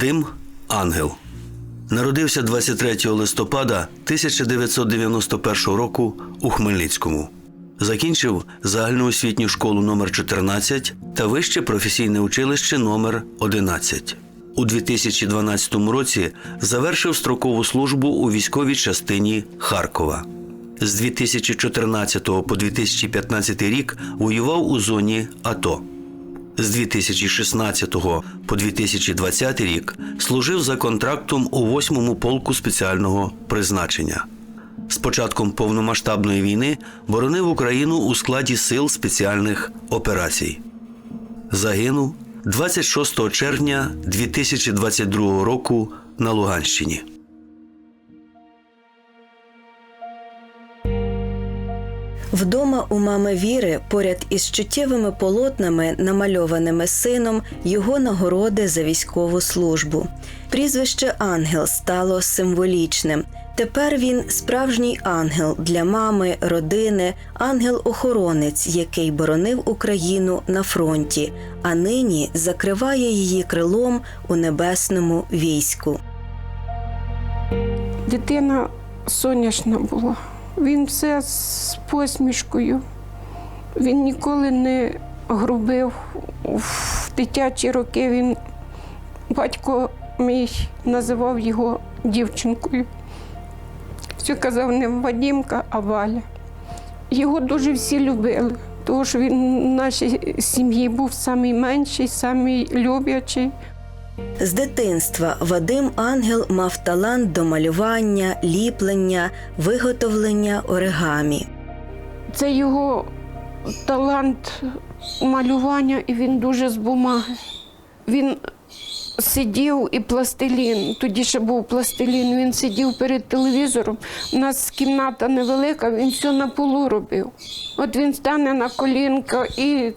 Вадим Ангел. Народився 23 листопада 1991 року у Хмельницькому. Закінчив загальноосвітню школу номер 14 та вище професійне училище номер 11. У 2012 році завершив строкову службу у військовій частині Харкова. З 2014 по 2015 рік воював у зоні АТО. З 2016 по 2020 рік служив за контрактом у 8-му полку спеціального призначення. З початком повномасштабної війни боронив Україну у складі сил спеціальних операцій. Загинув 26 червня 2022 року на Луганщині. Вдома у мами Віри, поряд із чуттєвими полотнами, намальованими сином, його нагороди за військову службу. Прізвище Ангел стало символічним. Тепер він справжній ангел для мами, родини, ангел-охоронець, який боронив Україну на фронті, а нині закриває її крилом у небесному війську. Дитина сонячна була. Він все з посмішкою. Він ніколи не грубив. В дитячі роки він батько мій називав його дівчинкою. Все казав не Вадімка, а Валя. Його дуже всі любили, тому що він в нашій сім'ї був найменший, самий. З дитинства Вадим Ангел мав талант до малювання, ліплення, виготовлення оригамі. Це його талант малювання, і він дуже з бумаги. Він сидів і пластилін. Тоді ще був пластилін. Він сидів перед телевізором. У нас кімната невелика, він все на полу робив. От він стане на колінка і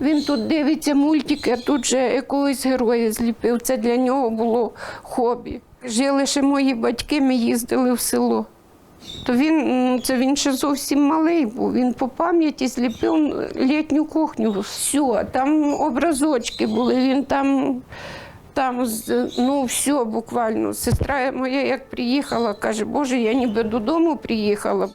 він тут дивиться мультики, а тут же якогось героя зліпив. Це для нього було хобі. Жили ще мої батьки, ми їздили в село. То він, це він ще зовсім малий був. Він по пам'яті зліпив літню кухню. Все, там образочки були, він там, там ну все буквально. Сестра моя як приїхала, каже, Боже, я ніби додому приїхала.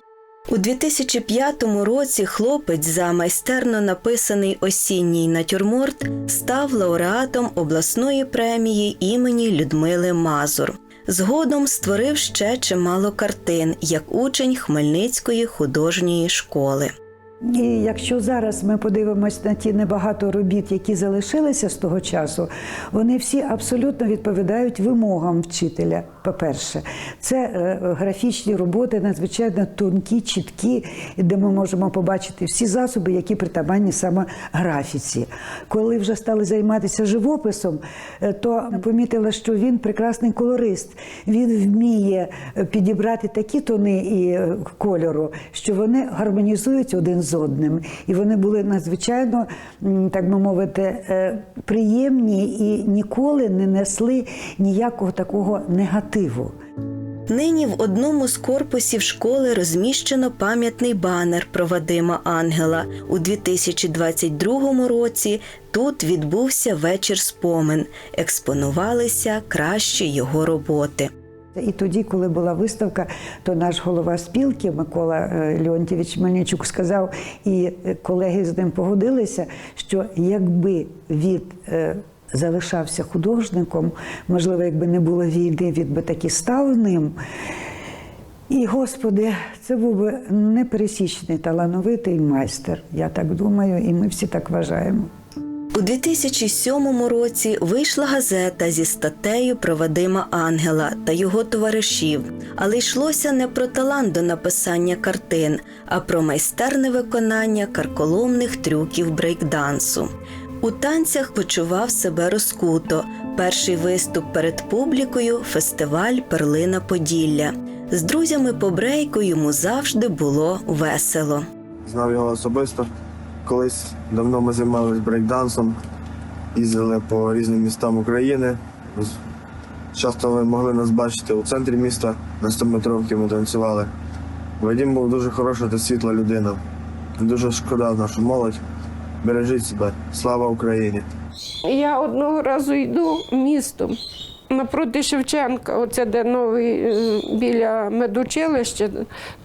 У 2005 році хлопець за майстерно написаний осінній натюрморт став лауреатом обласної премії імені Людмили Мазур. Згодом створив ще чимало картин як учень Хмельницької художньої школи. І якщо зараз ми подивимось на ті небагато робіт, які залишилися з того часу, вони всі абсолютно відповідають вимогам вчителя. По-перше, це е, графічні роботи надзвичайно тонкі, чіткі, де ми можемо побачити всі засоби, які притаманні саме графіці. Коли вже стали займатися живописом, е, то помітила, що він прекрасний колорист. Він вміє е, підібрати такі тони і кольору, що вони гармонізують один з одним. І вони були надзвичайно, так би мовити, приємні і ніколи не несли ніякого такого негативу. Нині в одному з корпусів школи розміщено пам'ятний банер про Вадима Ангела. У 2022 році тут відбувся вечір спомин. Експонувалися кращі його роботи. І тоді, коли була виставка, то наш голова спілки Микола е, Леонтьєвич Мельничук сказав, і колеги з ним погодилися, що якби він е, залишався художником, можливо, якби не було війни, він би таки став ним. І, Господи, це був би непересічний талановитий майстер. Я так думаю, і ми всі так вважаємо. У У 2007 році вийшла газета зі статтею про Вадима Ангела та його товаришів, але йшлося не про талант до написання картин, а про майстерне виконання карколомних трюків брейкдансу. У танцях почував себе розкуто. Перший виступ перед публікою фестиваль Перлина Поділля. З друзями по брейку йому завжди було весело. Знав його особисто. Колись давно ми займалися брейкдансом, їздили по різним містам України. Часто ви могли нас бачити у центрі міста, на 100-метровці ми танцювали. Вадим був дуже хороша та світла людина. Дуже шкода нашу молодь. Бережіть себе. Слава Україні! Я одного разу йду містом напроти Шевченка, оце де новий е, біля медучилища.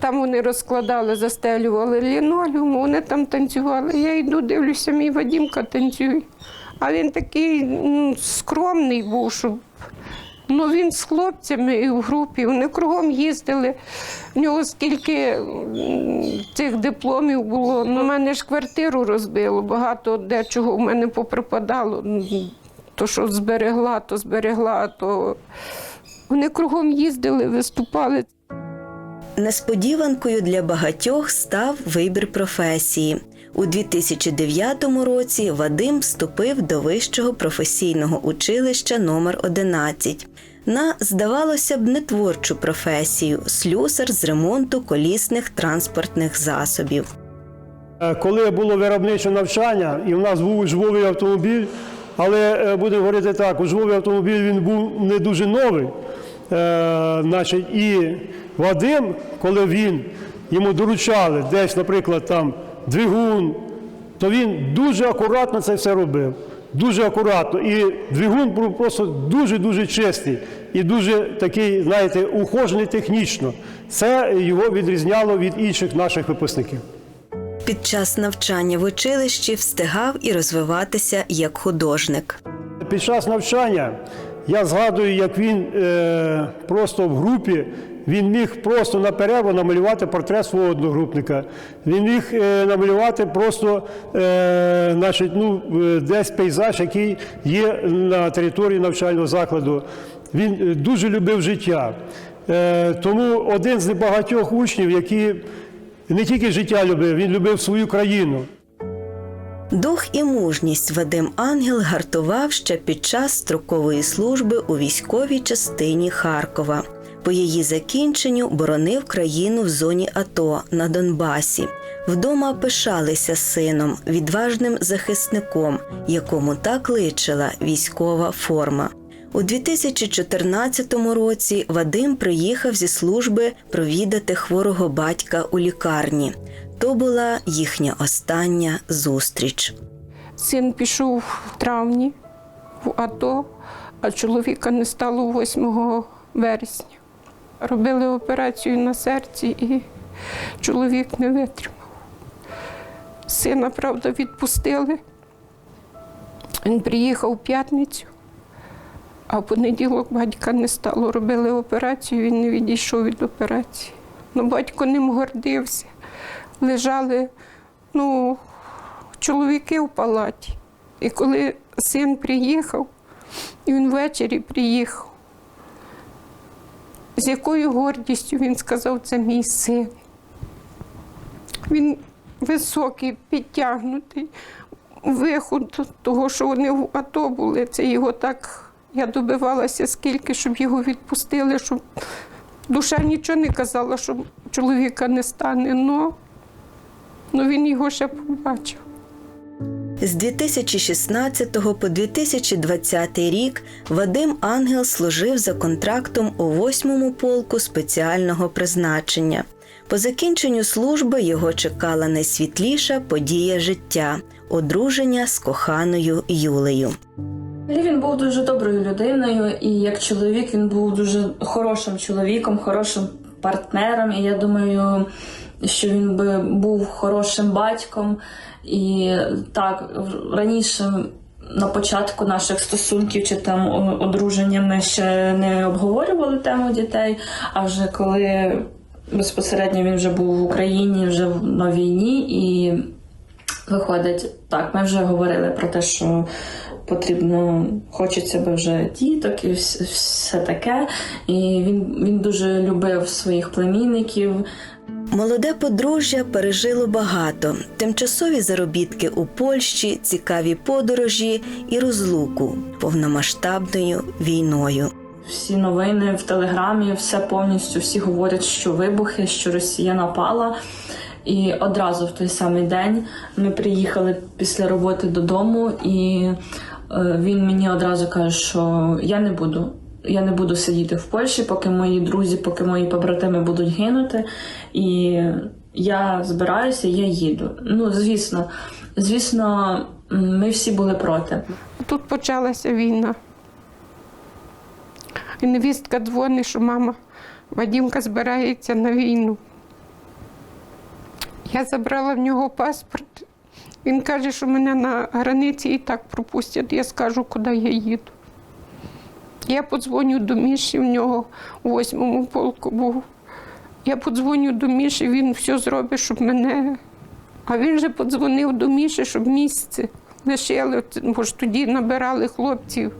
Там вони розкладали, застелювали лінолеум, вони там танцювали. Я йду, дивлюся, мій Вадімка танцює. А він такий м, скромний був, щоб. Ну, він з хлопцями і в групі, вони кругом їздили. В нього скільки цих дипломів було. Ну, у мене ж квартиру розбило, багато дечого в мене поприпадало. То, що зберегла, то зберегла, то вони кругом їздили, виступали. Несподіванкою для багатьох став вибір професії. У 2009 році Вадим вступив до вищого професійного училища номер 11 на, здавалося б, нетворчу професію слюсар з ремонту колісних транспортних засобів. Е, Коли було виробниче навчання, і в нас був учбовий автомобіль, але е, будемо говорити так, учбовий автомобіль він був не дуже новий. Е, значить, і Вадим, коли він йому доручали десь, наприклад, там двигун, то він дуже акуратно це все робив. Дуже акуратно. І двигун був просто дуже-дуже чистий і дуже такий, знаєте, ухожений технічно. Це його відрізняло від інших наших випускників. Під час навчання в училищі встигав і розвиватися як художник. Під час навчання я згадую, як він е, просто в групі він міг просто на перерву намалювати портрет свого одногрупника. Він міг е, намалювати просто е, значить, ну, е, десь пейзаж, який є на території навчального закладу. Він дуже любив життя. Тому один з небагатьох учнів, які не тільки життя любив, він любив свою країну. Дух і мужність Вадим Ангел гартував ще під час строкової служби у військовій частині Харкова. По її закінченню боронив країну в зоні АТО на Донбасі. Вдома пишалися сином, відважним захисником, якому так личила військова форма. У 2014 році Вадим приїхав зі служби провідати хворого батька у лікарні. То була їхня остання зустріч. Син пішов в травні в АТО, а чоловіка не стало 8 вересня. Робили операцію на серці і чоловік не витримав. Сина, правда, відпустили. Він приїхав в п'ятницю, а в понеділок батька не стало. Робили операцію, він не відійшов від операції. Ну, батько ним гордився. Лежали, ну, чоловіки в палаті. І коли син приїхав, і він ввечері приїхав, з якою гордістю він сказав, це мій син. Він високий, підтягнутий, виход того, що вони в АТО були, це його так. Я добивалася скільки, щоб його відпустили, щоб душа нічого не казала, що чоловіка не стане. Но, но він його ще побачив. З 2016 по 2020 рік Вадим Ангел служив за контрактом у 8-му полку спеціального призначення. По закінченню служби його чекала найсвітліша подія життя одруження з коханою Юлею. Він був дуже доброю людиною, і як чоловік він був дуже хорошим чоловіком, хорошим партнером. І я думаю, що він би був хорошим батьком. І так, раніше на початку наших стосунків чи там одруження ми ще не обговорювали тему дітей. А вже коли безпосередньо він вже був в Україні, вже на війні і Виходить, так, ми вже говорили про те, що потрібно, хочеться би вже діток і все таке. І він, він дуже любив своїх племінників. Молоде подружжя пережило багато: тимчасові заробітки у Польщі, цікаві подорожі і розлуку повномасштабною війною. Всі новини в телеграмі, все повністю всі говорять, що вибухи, що Росія напала. І одразу в той самий день ми приїхали після роботи додому, і е, він мені одразу каже, що я не буду. Я не буду сидіти в Польщі, поки мої друзі, поки мої побратими будуть гинути. І я збираюся, я їду. Ну, звісно, звісно, ми всі були проти. Тут почалася війна. І невістка дзвонить, що мама Вадімка збирається на війну. Я забрала в нього паспорт. Він каже, що мене на границі і так пропустять. Я скажу, куди я їду. Я подзвоню до Міші, в нього у восьмому полку був. Я подзвоню до Міші, він все зробить, щоб мене. А він же подзвонив до Міші, щоб місце лишили, бо ж тоді набирали хлопців.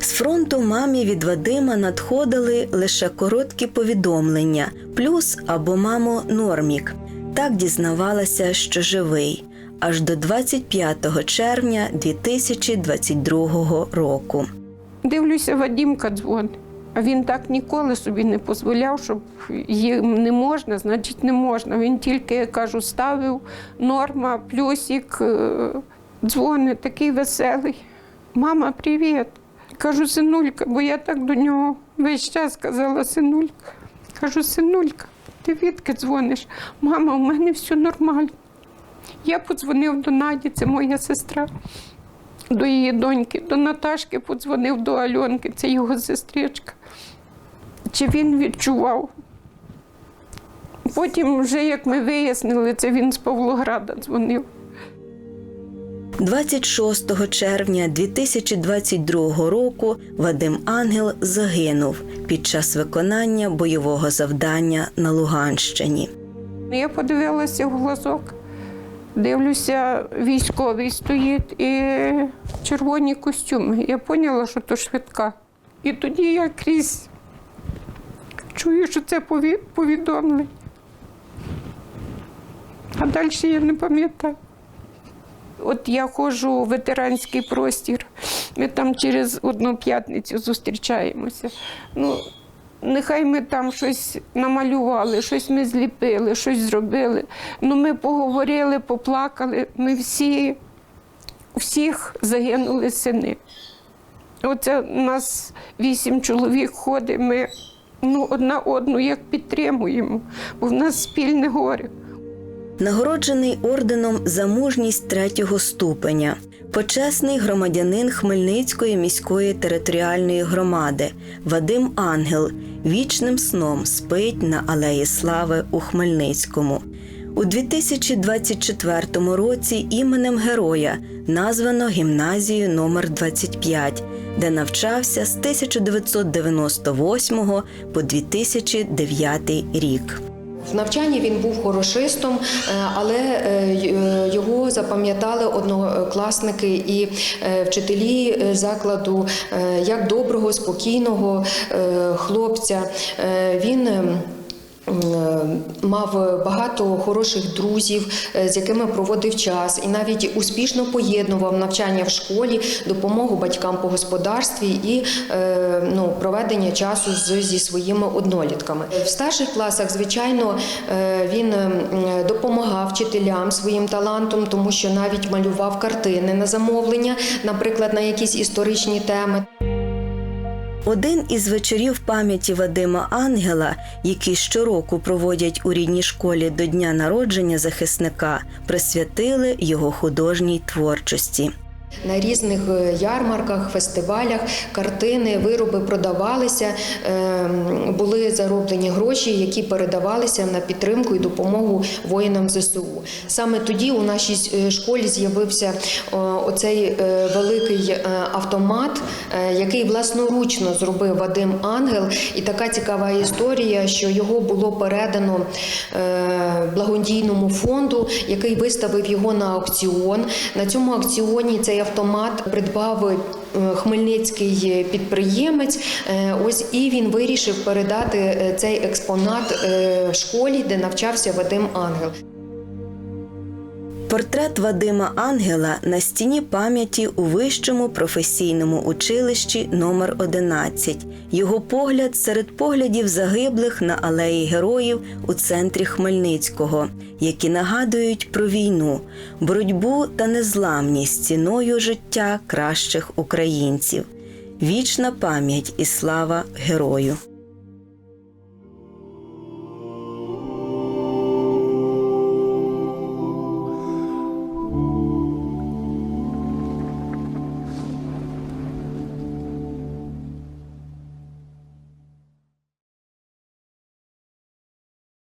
З фронту мамі від Вадима надходили лише короткі повідомлення, плюс або мамо нормік. Так дізнавалася, що живий, аж до 25 червня 2022 року. Дивлюся, Вадімка дзвонить. А він так ніколи собі не дозволяв, щоб їм не можна, значить не можна. Він тільки, я кажу, ставив норма, плюсик, е, дзвонить, такий веселий. Мама, привіт. Кажу, синулька, бо я так до нього весь час казала синулька. Кажу, синулька, ти відки дзвониш? Мама, у мене все нормально. Я подзвонив до Наді, це моя сестра до її доньки, до Наташки подзвонив до Альонки, це його сестричка. Чи він відчував? Потім, вже як ми вияснили, це він з Павлограда дзвонив. 26 червня 2022 року Вадим Ангел загинув під час виконання бойового завдання на Луганщині. Я подивилася в глазок, дивлюся, військовий стоїть і червоні костюми. Я поняла, що то швидка. І тоді я крізь чую, що це пові- повідомлення. А далі я не пам'ятаю. От я ходжу у ветеранський простір. Ми там через одну п'ятницю зустрічаємося. Ну, нехай ми там щось намалювали, щось ми зліпили, щось зробили. Ну, ми поговорили, поплакали. Ми всі, всіх загинули сини. Оце у нас вісім чоловік ходить, ми ну, одна одну як підтримуємо, бо в нас спільне горе. Нагороджений орденом за мужність третього ступеня, почесний громадянин Хмельницької міської територіальної громади Вадим Ангел вічним сном спить на Алеї Слави у Хмельницькому. У 2024 році іменем героя названо гімназію номер 25 де навчався з 1998 по 2009 рік. В навчанні він був хорошистом, е, але е, е, його запам'ятали однокласники і вчителі закладу як доброго, спокійного хлопця. Він Мав багато хороших друзів, е, з якими проводив час, і навіть успішно поєднував навчання в школі, допомогу батькам по господарстві і е, ну, проведення часу з, зі своїми однолітками. В старших класах, звичайно, е, він допомагав вчителям своїм талантом, тому що навіть малював картини на замовлення, наприклад, на якісь історичні теми. Один із вечорів пам'яті Вадима Ангела, який щороку проводять у рідній школі до дня народження захисника, присвятили його художній творчості. На різних е, ярмарках, фестивалях картини, вироби продавалися, ем, були зароблені гроші, які передавалися на підтримку і допомогу воїнам ЗСУ. Саме тоді у нашій е, школі з'явився оцей е, великий автомат, який власноручно зробив Вадим Ангел. І така цікава історія, що його було передано благодійному фонду, який виставив його на аукціон. На цьому аукціоні цей автомат придбав е, хмельницький підприємець. Е, Ось і він вирішив передати е, цей експонат школі, де навчався Вадим Ангел. Портрет Вадима Ангела на стіні пам'яті у вищому професійному училищі номер 11 Його погляд серед поглядів загиблих на алеї героїв у центрі Хмельницького, які нагадують про війну, боротьбу та незламність ціною життя кращих українців. Вічна пам'ять і слава герою.